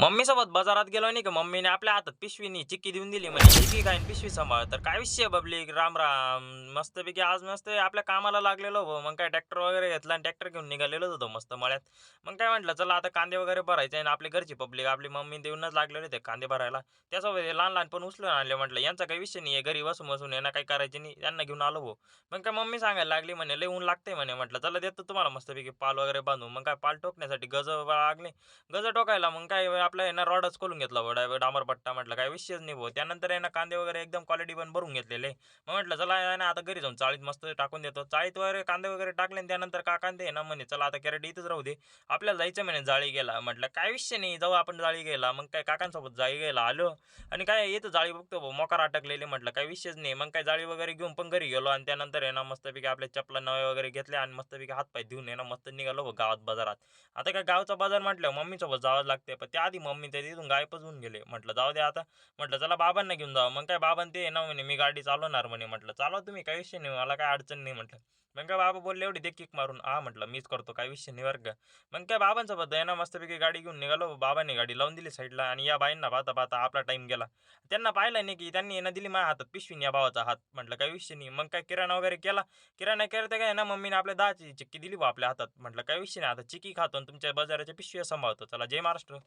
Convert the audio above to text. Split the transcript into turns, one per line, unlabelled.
मम्मीसोबत बाजारात गेलो नाही का? मम्मीने आपल्या हातात पिशवीनी चिक्की देऊन दिली म्हणजे चिक्की काय पिशवी सांभाळ. तर काय विषय बबली? राम राम. मस्तपैकी आज मस्त आपल्या कामाला लागलेलो हो मग काय ट्रॅक्टर वगैरे घेतला आणि ट्रॅक्टर घेऊन निघालेलो होतो मस्त मळ्यात. मग काय म्हटलं चला आता कांदे वगैरे भरायचे आणि आपली घरची पब्लिक आपली मम्मी देऊनच लागलेले होते कांदे भरायला. त्यासोबत हे लहान लहान पण उचलून आणले. म्हटलं यांचा काही विषय नाही आहे. घरी बसून बसून यांना काही करायचे नाही. यांना घेऊन आलो भो मग काय मम्मी सांगायला लागली म्हणे लय ऊन लागते म्हणे. म्हटलं चला देतो तुम्हाला मस्तपैकी पाल वगैरे बांधून. मग काय पाल टोकण्यासाठी गज लागले गज टोकायला मग काय आपला आहे ना रॉडच खोलून घेतला भाऊ डांबरपट्टा म्हटलं काय विषयच नाही भाऊ त्यानंतर यांना कांदे वगैरे एकदम क्वालिटी पण भरून घेतलेले. मग म्हटलं चला ना आता घरी जाऊन चाळीत मस्त टाकून देतो. चाळीत वगैरे कांदे वगैरे टाकले आणि त्यानंतर का कांदे आहे ना म्हणे चला आता कॅरेट इथंच राहू दे. आपल्याला जायचं म्हणे जाळी गेला म्हटलं काय विषय नाही जाऊ आपण जाळी गेला मग काय काकांसोबत जाळी गेला आलो. आणि काय येतं जाळी बघतो भाऊ मोकार अटकलेले म्हटलं काय विषयच नाही. मग काय जाळी वगैरे घेऊन पण घरी गेलो आणि त्यानंतर आहे ना मस्तपैकी आपले चपला नवे वगैरे घेतले आणि मस्तपैकी हातपाय देऊन आहे ना मस्त निघालो गावात बाजारात. आता काय गावचा बाजार म्हटलं मम्मीसोबत जावं लागते पण त्याआधी मम्मी त्या तिथून गायबच होऊन गेले. म्हटलं जाऊ दे आता. म्हटलं चला बाबांना घेऊन जावं मग काय बाबां ते ना म्हणे मी गाडी चालवणार म्हणे म्हटलं चालवा तुम्ही काही विषय नाही मला काय अडचण नाही म्हटलं. मग काय बाबा बोलले एवढी दे किक मारून. हा म्हटलं मीच करतो काही विषय नाही बरं का. मग काय बाबांसोबत आहे ना मस्तपैकी गाडी घेऊन निघालो. बाबांनी गाडी लावून दिली साईडला आणि या बाईंना पाहता पाहता आपला टाईम गेला. त्यांना पाहिलं नाही की त्यांनी आहे ना दिली माझ्या हातात पिशवीन या भावाचा हात. म्हटलं काही विषय नाही. मग काय किराणा वगैरे केला. किराणा करते काय ना मम्मीने आपल्या दहाची चिक्की दिली बा आपल्या हातात. म्हटलं काही विषय नाही आता चिक्की खातो आणि तुमच्या बाजाराच्या पिशव्या सांभाळतो. चला जय महाराष्ट्र.